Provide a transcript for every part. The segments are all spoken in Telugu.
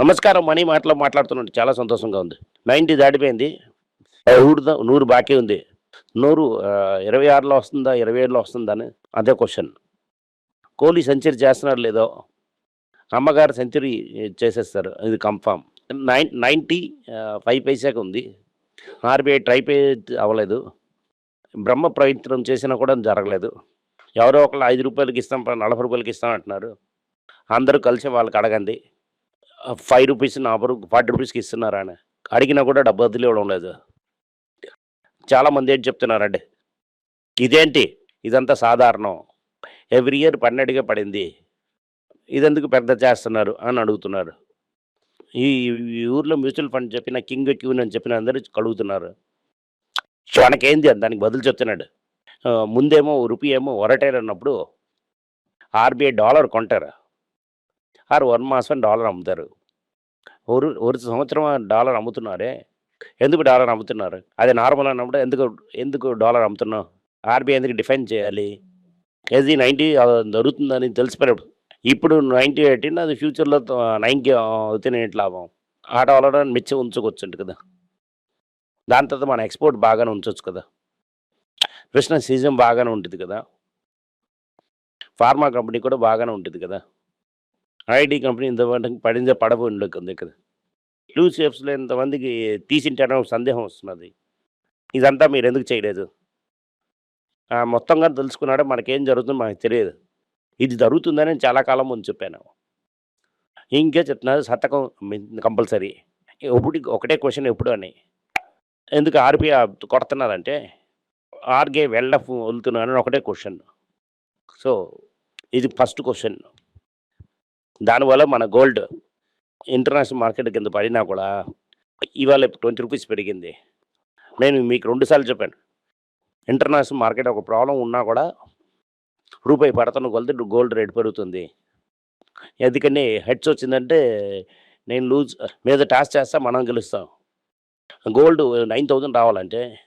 నమస్కారం మనీ మాటలో మాట్లాడుతున్నట్టు చాలా సంతోషంగా ఉంది. నైంటీ దాటిపోయింది. ఊరు నూరు బాకీ ఉంది. నూరు ఇరవై ఆరులో వస్తుందా ఇరవై ఏడులో వస్తుందా అని అదే క్వశ్చన్. కోహ్లీ సెంచరీ చేస్తున్నారు లేదో అమ్మగారు సెంచరీ చేసేస్తారు ఇది కన్ఫామ్. నైన్ నైంటీ ఫైవ్ పైసాకి ఉంది. ఆర్బీఐ ట్రై పే అవ్వలేదు. బ్రహ్మ ప్రయత్నం చేసినా కూడా జరగలేదు. ఎవరో ఒకళ్ళు ఐదు రూపాయలకి ఇస్తాం నలభై రూపాయలకి ఇస్తాం అంటున్నారు. అందరూ కలిసి వాళ్ళకి అడగండి. ఫైవ్ రూపీస్ నాపరు ఫార్టీ రూపీస్కి ఇస్తున్నారు ఆయన. అడిగినా కూడా డబ్బు వదిలి ఇవ్వడం లేదు. చాలామంది ఏంటి చెప్తున్నారండి? ఇదేంటి? ఇదంతా సాధారణం. ఎవ్రీ ఇయర్ పన్నెండుగా పడింది. ఇదెందుకు పెద్ద చేస్తున్నారు అని అడుగుతున్నారు. ఈ ఊర్లో మ్యూచువల్ ఫండ్ చెప్పిన కింగ్ క్యూన్ అని చెప్పిన అందరూ కడుగుతున్నారు. మనకేంది అని దానికి బదులు చెప్తున్నాడు. ముందేమో రూపీ ఏమో ఒరటైర్ అన్నప్పుడు ఆర్బీఐ డాలర్ కొంటారు. ఆరు వన్ మాసం డాలర్ అమ్ముతారు. ఒక ఒక సంవత్సరం డాలర్ అమ్ముతున్నారే? ఎందుకు డాలర్ అమ్ముతున్నారు? అది నార్మల్ అన్నప్పుడు ఎందుకు ఎందుకు డాలర్ అమ్ముతున్నావు? ఆర్బీఐ ఎందుకు డిఫైన్ చేయాలి? ఏది నైంటీ జరుగుతుందని తెలిసిపోయినప్పుడు ఇప్పుడు నైంటీ ఎయిటీన్ అది ఫ్యూచర్లో నైన్కి అవుతేనే ఏంటి లాభం? ఆ డాలర్ మిచ్చి ఉంచుకోవచ్చు కదా. దాని తర్వాత మన ఎక్స్పోర్ట్ బాగానే ఉంచవచ్చు కదా. కృష్ణ సీజన్ బాగానే ఉంటుంది కదా. ఫార్మా కంపెనీ కూడా బాగానే ఉంటుంది కదా. ఐడి కంపెనీ ఇంతమంది పడిందే పడబో దగ్గర కదా షేప్స్లో ఇంతమందికి తీసింటానో సందేహం వస్తున్నది ఇదంతా మీరు ఎందుకు చేయలేదు? మొత్తంగా తెలుసుకున్నాడు? మనకేం జరుగుతుందో మనకు తెలియదు. ఇది జరుగుతుందని చాలా కాలం ముందు చెప్పాను. ఇంకే చెప్తున్నారు శతకం కంపల్సరీ. ఎప్పుడు ఒకటే క్వశ్చన్ ఎప్పుడు అని. ఎందుకు ఆర్బీఐ కొడుతున్నారంటే ఆర్గే వెళ్ళ వదులుతున్నారని అని ఒకటే క్వశ్చన్. సో ఇది ఫస్ట్ క్వశ్చన్. దానివల్ల మన గోల్డ్ ఇంటర్నేషనల్ మార్కెట్ కింద పడినా కూడా ఇవాళ ట్వంటీ రూపీస్ పెరిగింది. నేను మీకు రెండుసార్లు చెప్పాను. ఇంటర్నేషనల్ మార్కెట్ ఒక ప్రాబ్లం ఉన్నా కూడా రూపాయి పడతను కొలితే గోల్డ్ రేట్ పెరుగుతుంది. ఎందుకని హెడ్స్ వచ్చిందంటే నేను లూజ్ మీద టాస్ చేస్తా మనం గెలుస్తాం. గోల్డ్ నైన్ థౌజండ్ రావాలంటే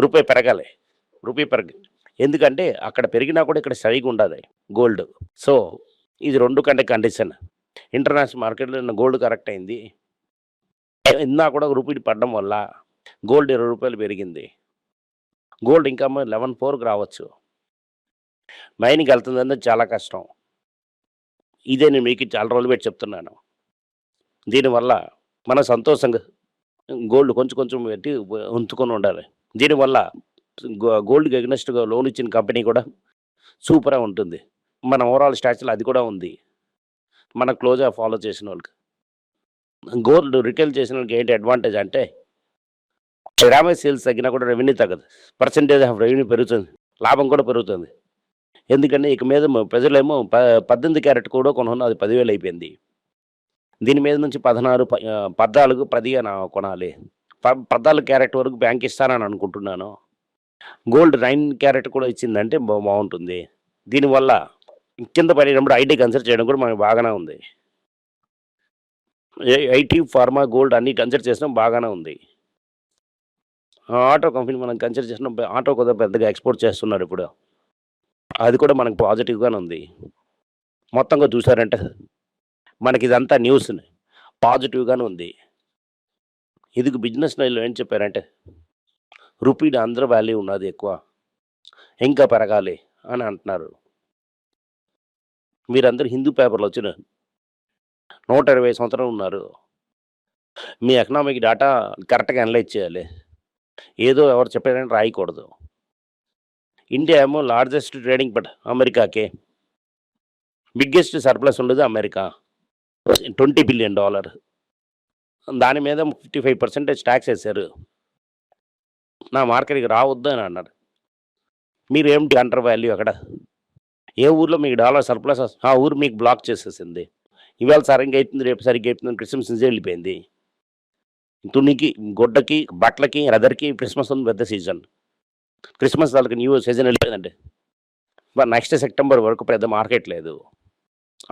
రూపాయి పెరగాలి. రూపాయి పెరగ ఎందుకంటే అక్కడ పెరిగినా కూడా ఇక్కడ సరిగా ఉండదు గోల్డ్. సో ఇది రెండు కంటే కండిషన్. ఇంటర్నేషనల్ మార్కెట్లో గోల్డ్ కరెక్ట్ అయింది. ఇందా కూడా రూపీ పడడం వల్ల గోల్డ్ ఇరవై రూపాయలు పెరిగింది. గోల్డ్ ఇంకా లెవెన్ ఫోర్కి రావచ్చు. మైన్కి వెళ్తుందంటే చాలా కష్టం. ఇదే నేను మీకు చాలా రోజులు పెట్టి చెప్తున్నాను. దీనివల్ల మన సంతోషంగా గోల్డ్ కొంచెం కొంచెం పెట్టి ఉంచుకొని ఉండాలి. దీనివల్ల గోల్డ్కి అగ్నెస్ట్గా లోన్ ఇచ్చిన కంపెనీ కూడా సూపర్గా ఉంటుంది. మన ఓవరాల్ స్టాచ్యూలో అది కూడా ఉంది. మన క్లోజ్గా ఫాలో చేసిన వాళ్ళకి. గోల్డ్ రిటైల్ చేసిన వాళ్ళకి ఏంటి అడ్వాంటేజ్ అంటే గ్రామేజ్ సేల్స్ తగ్గినా కూడా రెవెన్యూ తగ్గదు. పర్సంటేజ్ ఆఫ్ రెవెన్యూ పెరుగుతుంది. లాభం కూడా పెరుగుతుంది. ఎందుకంటే ఇక మీద ప్రజలేమో ప పద్దెనిమిది క్యారెట్ కూడా కొనుక్కున్న అది పదివేలు అయిపోయింది. దీని మీద నుంచి పదహారు ప- పద్నాలుగు పది కొనాలి. ప పద్నాలుగు క్యారెట్ వరకు బ్యాంక్ ఇస్తానని అనుకుంటున్నాను. గోల్డ్ నైన్ క్యారెట్ కూడా ఇచ్చిందంటే బాగుంటుంది. దీనివల్ల కింద పడినప్పుడు ఐటీ కన్సిడర్ చేయడం కూడా మనకు బాగానే ఉంది. ఐటీ ఫార్మా గోల్డ్ అన్ని కన్సిడర్ చేసినా బాగానే ఉంది. ఆ ఆటో కంపెనీ మనం కన్సిడర్ చేసిన ఆటో కొద్దిగా పెద్దగా ఎక్స్పోర్ట్ చేస్తున్నారు ఇప్పుడు. అది కూడా మనకు పాజిటివ్గానే ఉంది. మొత్తంగా చూసారంటే మనకి ఇదంతా న్యూస్ పాజిటివ్గానే ఉంది. ఇది బిజినెస్ లైన్లో ఏం చెప్పారంటే రూపీడ్ అందరూ వాల్యూ ఉన్నది ఎక్కువ ఇంకా పెరగాలి అని అంటున్నారు. మీరందరూ హిందూ పేపర్లు వచ్చిన నూట ఇరవై సంవత్సరాలు ఉన్నారు. మీ ఎకనామిక్ డేటా కరెక్ట్గా అనలైజ్ చేయాలి. ఏదో ఎవరు చెప్పారని రాయకూడదు. ఇండియా ఏమో లార్జెస్ట్ ట్రేడింగ్ పట్ అమెరికాకే. బిగ్గెస్ట్ సర్ప్లస్ ఉండదు అమెరికా. Twenty billion dollar. దాని మీద ఫిఫ్టీ ఫైవ్ పర్సెంటేజ్ ట్యాక్స్ వేశారు. నా మార్కెట్కి రావద్దు అని అన్నారు. మీరు ఏమిటి అంటర్ వాల్యూ అక్కడ? ఏ ఊర్లో మీకు డాలర్ సర్ప్లస్ ఆ ఊరు మీకు బ్లాక్ చేసేసింది. ఇవాళ సరిగ్గా అవుతుంది రేపు సరిగ్గా అవుతుంది క్రిస్మస్ సీజన్ వెళ్ళిపోయింది. తునికి గుడ్డకి బట్టలకి రదర్కి క్రిస్మస్ ఉంది పెద్ద సీజన్ క్రిస్మస్ వాళ్ళకి న్యూ సీజన్ వెళ్ళిపోయిందండి. మరి నెక్స్ట్ సెప్టెంబర్ వరకు పెద్ద మార్కెట్ లేదు.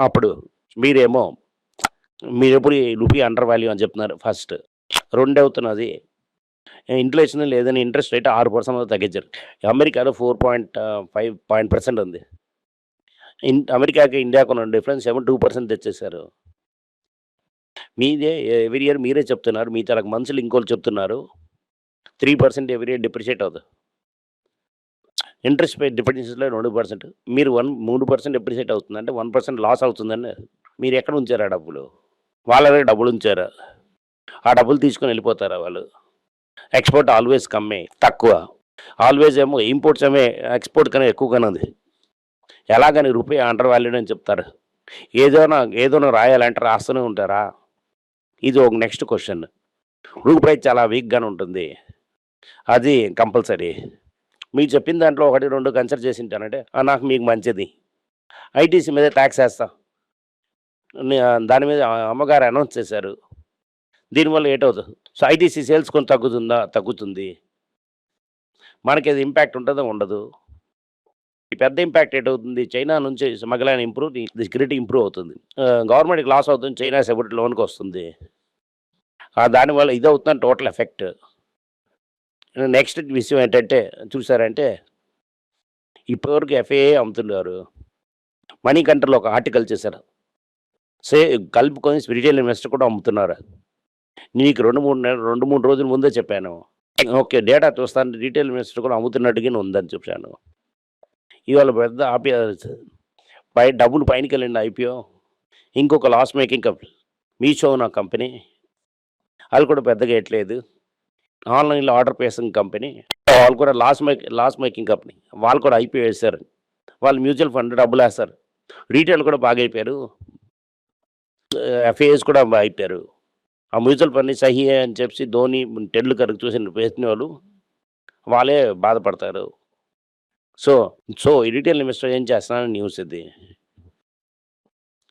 అప్పుడు మీరేమో మీరు ఎప్పుడు ఈ రూపీ అండర్ వాల్యూ అని చెప్తున్నారు ఫస్ట్ రెండు అవుతున్నది. ఇన్ఫ్లేషన్ లేదని ఇంట్రెస్ట్ రేట్ ఆరు పర్సెంట్ తగ్గించారు. అమెరికాలో four point five point percent ఉంది. అమెరికాకి ఇండియాకు ఉన్న డిఫరెన్స్ ఏమో టూ పర్సెంట్ తెచ్చేసారు మీదే ఎవరి ఇయర్ మీరే చెప్తున్నారు మీ తలకు మనుషులు ఇంకోళ్ళు చెప్తున్నారు. Three percent every year depreciate అవుతుంది ఇంట్రెస్ట్ పే డిపెండెన్సీలో రెండు పర్సెంట్. మీరు వన్ మూడు పర్సెంట్ డిప్రిషియేట్ అవుతుంది అంటే వన్ పర్సెంట్ లాస్ అవుతుందని మీరు ఎక్కడ ఉంచారు ఆ డబ్బులు? వాళ్ళ దగ్గర డబ్బులు ఉంచారా? ఆ డబ్బులు తీసుకొని వెళ్ళిపోతారా వాళ్ళు? ఎక్స్పోర్ట్ ఆల్వేస్ కమ్మే తక్కువ. ఆల్వేస్ ఏమో ఇంపోర్ట్స్ ఏమో ఎక్స్పోర్ట్ కన్నా ఎక్కువగానే ఉంది. ఎలాగని రూపాయి అండర్ వాల్యూడ్ అని చెప్తారు. ఏదైనా ఏదైనా రాయాలంటే రాస్తూనే ఉంటారా? ఇది ఒక నెక్స్ట్ క్వశ్చన్. రూపాయి చాలా వీక్గానే ఉంటుంది. అది కంపల్సరీ. మీరు చెప్పిన దాంట్లో ఒకటి రెండు కన్సిడర్ చేసి ఉంటానంటే నాకు మీకు మంచిది. ఐటీసీ మీద ట్యాక్స్ వేస్తా. దాని మీద అమ్మగారు అనౌన్స్ చేశారు. దీనివల్ల ఏటవుతుంది సో ఐటీసీ సేల్స్ కొంత తగ్గుతుందా తగ్గుతుంది. మనకి అది ఇంపాక్ట్ ఉంటుందో ఉండదు. పెద్ద ఇంపాక్ట్ అవుతుంది చైనా నుంచి స్మగ్లైన్ ఇంప్రూవ్ సెక్యూరిటీ ఇంప్రూవ్ అవుతుంది. గవర్నమెంట్కి లాస్ అవుతుంది చైనా సెక్యూరిటీ లోన్కి వస్తుంది. దానివల్ల ఇది అవుతుంది టోటల్ ఎఫెక్ట్. నెక్స్ట్ విషయం ఏంటంటే చూసారంటే ఇప్పటివరకు ఎఫ్ఏఏ అమ్ముతున్నారు. మనీ కంట్రీలో ఒక ఆర్టికల్ చేశారు. సే కలుపుకొని రిటైల్ ఇన్వెస్టర్ కూడా అమ్ముతున్నారు. నీకు రెండు మూడు నెలలు రెండు మూడు రోజుల ముందే చెప్పాను. ఓకే డేటా చూస్తాను రీటైల్ ఇన్వెస్టర్ కూడా అమ్ముతున్నట్టుగానే ఉందని చెప్పాను. ఇవాళ పెద్ద ఆపి పై డబ్బులు పైనకి వెళ్ళండి ఐపీఓ ఇంకొక లాస్ మేకింగ్ కంపెనీ మీషో నా కంపెనీ వాళ్ళు కూడా పెద్దగా ఎట్లేదు ఆన్లైన్లో ఆర్డర్ పేసింగ్ కంపెనీ వాళ్ళు కూడా loss make loss making company వాళ్ళు కూడా ఐపీఓ వేశారు. వాళ్ళు మ్యూచువల్ ఫండ్ డబ్బులు వేస్తారు. రీటైల్ కూడా బాగా అయిపోయారు. ఎఫ్ఏఎస్ కూడా బాగా అయిపోయారు. ఆ మ్యూచువల్ ఫండ్ని సహీ అని చెప్పి ధోని టెండూల్కర్ చూసిన వేసిన వాళ్ళు వాళ్ళే బాధపడతారు. సో సో రీటైల్ ఇన్వెస్టర్ ఏం చేస్తున్నారని న్యూస్ ఇది.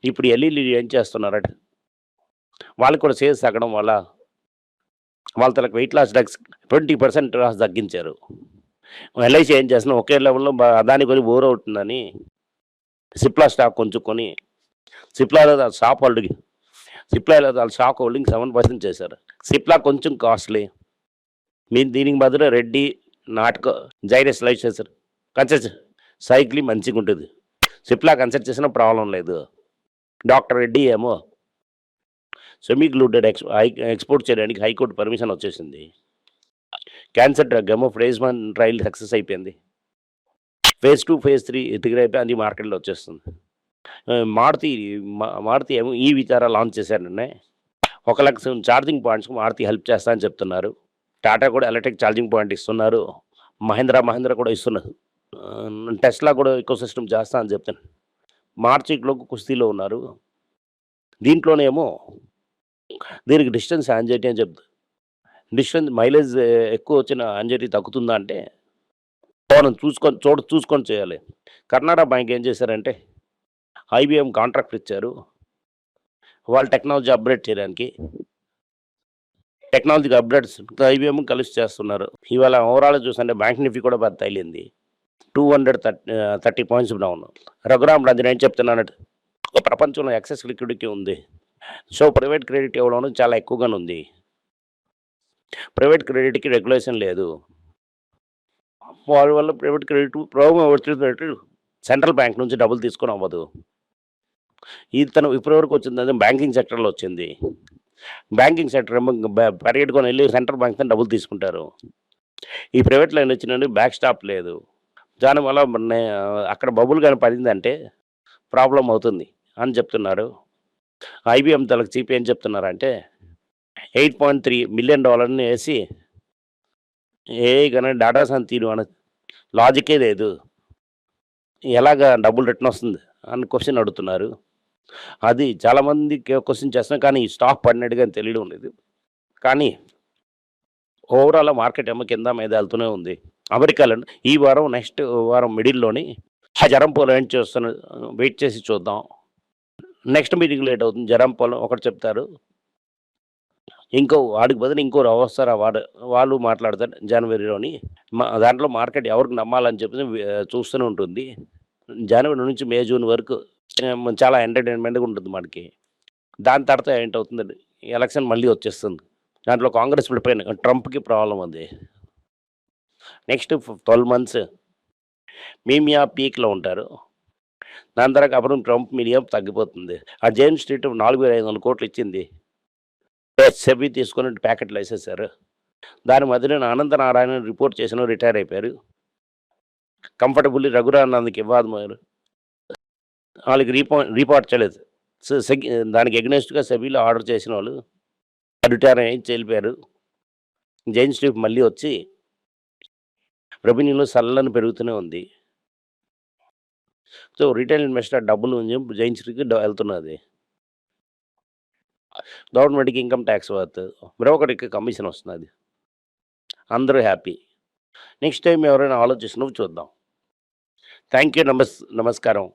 ఇప్పుడు ఎల్ఈడి ఏం చేస్తున్నారట? వాళ్ళకి కూడా సేల్స్ తగ్గడం వల్ల వాళ్ళ తనకు weight loss drugs twenty percent loss తగ్గించారు. ఎల్ఐసి ఏం చేస్తున్నా ఒకే లెవెల్లో దాని కొని బోర్ అవుతుందని సిప్లా స్టాక్ కొంచుకొని సిప్లాలో షాప్ హోల్డింగ్ సిప్లాలో వాళ్ళ షాక్ హోల్డింగ్ సెవెన్ పర్సెంట్ చేశారు. సిప్లా కొంచెం కాస్ట్లీ మీ దీనికి బదులు రెడ్డి నాటక జైరస్ లైఫ్ చేశారు. కన్సెట్ సైకిల్ మంచిగా ఉంటుంది. సిప్లా కన్సల్ట్ చేసిన ప్రాబ్లం లేదు. డాక్టర్ రెడ్డి ఏమో సెమీ గ్లూటెడ్ ఎక్స్ ఎక్స్పోర్ట్ చేయడానికి హైకోర్టు పర్మిషన్ వచ్చేసింది. క్యాన్సర్ డ్రగ్ ఏమో ఫేజ్ వన్ ట్రయల్ సక్సెస్ అయిపోయింది. ఫేజ్ టూ ఫేజ్ త్రీ ఎతికిరి అది మార్కెట్లో వచ్చేస్తుంది. మారుతి మా- మారుతి ఏమో ఈ విచారా లాంచ్ చేశారండి ఒక లక్ష ఛార్జింగ్ పాయింట్స్కి మారుతి హెల్ప్ చేస్తా అని చెప్తున్నారు. టాటా కూడా ఎలక్ట్రిక్ ఛార్జింగ్ పాయింట్ ఇస్తున్నారు. మహేంద్ర మహేంద్ర కూడా ఇస్తున్నారు. టెస్లా కూడా ఎక్కువ సిస్టమ్ చేస్తా అని చెప్తాను. మార్చిలో కుస్తీలో ఉన్నారు. దీంట్లోనేమో దీనికి డిస్టెన్స్ యాంజైటీ అని చెప్తుంది డిస్టెన్స్ మైలేజ్ ఎక్కువ వచ్చిన యాంజైటీ తగ్గుతుందా అంటే మనం చూసుకొని చూడ చూసుకొని చేయాలి. కర్ణాటక బ్యాంక్ ఏం చేశారంటే ఐబిఎం కాంట్రాక్ట్ ఇచ్చారు. వాళ్ళ టెక్నాలజీ అప్గ్రేడ్ చేయడానికి టెక్నాలజీకి అప్గ్రేడ్స్ ఐబిఎం కలిసి చేస్తున్నారు. ఇవాళ ఓవరాల్ చూస్తుంటే బ్యాంక్ నిఫ్టీ కూడా పెద్ద తగిలింది. Two hundred thirty thirty points down Raghuram Ranjan ఏం చెప్తున్నానంటే ప్రపంచంలో ఎక్సెస్ లిక్విడిటీ ఉంది. సో ప్రైవేట్ క్రెడిట్ ఇవ్వడం చాలా ఎక్కువగానే ఉంది. ప్రైవేట్ క్రెడిట్కి రెగ్యులేషన్ లేదు. వాళ్ళ వల్ల ప్రైవేట్ క్రెడిట్ ప్రభుత్వం వచ్చినట్టు సెంట్రల్ బ్యాంక్ నుంచి డబ్బులు తీసుకొని అవ్వదు. ఇది తను ఇప్పటివరకు వచ్చింది బ్యాంకింగ్ సెక్టర్లో వచ్చింది. బ్యాంకింగ్ సెక్టర్ ఏమో పరిగెట్టుకొని వెళ్ళి సెంట్రల్ బ్యాంక్ డబ్బులు తీసుకుంటారు. ఈ ప్రైవేట్ లైన్ వచ్చినందుకు బ్యాక్ స్టాప్ లేదు. దానివల్ల అక్కడ బబుల్ కానీ పడిందంటే ప్రాబ్లం అవుతుంది అని చెప్తున్నారు. ఐబిఎం తలకు చీప్ ఏం చెప్తున్నారంటే ఎయిట్ పాయింట్ త్రీ మిలియన్ డాలర్ని వేసి ఏ కానీ డాటా సన్ తీరు అన లాజికే లేదు. ఎలాగ డబ్బులు రిటర్న్ వస్తుంది అని క్వశ్చన్ అడుగుతున్నారు. అది చాలామంది క్వశ్చన్ చేస్తున్నాం కానీ ఈ స్టాక్ పడినట్టుగా తెలియడం లేదు. కానీ ఓవరాల్ మార్కెట్ ఏమో కింద మీద వెళ్తూనే ఉంది. అమెరికాలో ఈ వారం నెక్స్ట్ వారం మిడిల్లోని ఆ జరం ఏం చేస్తున్న వెయిట్ చేసి చూద్దాం. నెక్స్ట్ మీటింగ్ లేట్ అవుతుంది. జరంపోలో ఒకటి చెప్తారు. ఇంకో వాడికి బదులు ఇంకో వస్తారు వాడు వాళ్ళు మాట్లాడతారు జనవరిలోని. మా దాంట్లో మార్కెట్ ఎవరికి నమ్మాలని చెప్పి చూస్తూనే ఉంటుంది. జనవరి నుంచి మే జూన్ వరకు చాలా ఎంటర్టైన్మెంట్గా ఉంటుంది మనకి. దాని తర్వాత ఏంటవుతుంది ఎలక్షన్ మళ్ళీ వచ్చేస్తుంది. దాంట్లో కాంగ్రెస్ పడిపోయిన ట్రంప్కి ప్రాబ్లం ఉంది నెక్స్ట్ ట్వెల్వ్ మంత్స్ మీమియా పీక్లో ఉంటారు. దాని తర్వాత అప్పుడు ట్రంప్ మీడియా తగ్గిపోతుంది. ఆ జేమ్స్ స్ట్రీట్ నాలుగు వేల ఐదు వందల కోట్లు ఇచ్చింది. సెబీ తీసుకుని ప్యాకెట్లు వేసేసారు. దాని మధ్యలో అనంతనారాయణ రిపోర్ట్ చేసిన రిటైర్ అయిపోయారు. కంఫర్టబుల్లీ రఘురానందకి ఇవ్వదు వాళ్ళకి రీపో రిపోర్ట్ చేయలేదు. సో దానికి ఎగ్నెస్ట్గా సెబీలో ఆర్డర్ చేసిన వాళ్ళు. రిటైర్ అయ్యి చెల్లిపోయారు జైన్ స్ట్రీప్ మళ్ళీ వచ్చి రెవెన్యూలో సల్లని పెరుగుతూనే ఉంది. సో రిటైల్ ఇన్వెస్టర్ డబ్బులు ఉంది జైన్ వెళ్తున్నది. గవర్నమెంట్కి ఇన్కమ్ ట్యాక్స్ వర్త్ బ్రోకర్కి కమిషన్ వస్తుంది అందరూ హ్యాపీ. నెక్స్ట్ టైం ఎవరైనా ఆలోచిస్తున్నావు చూద్దాం. థ్యాంక్ యూ నమస్ నమస్కారం.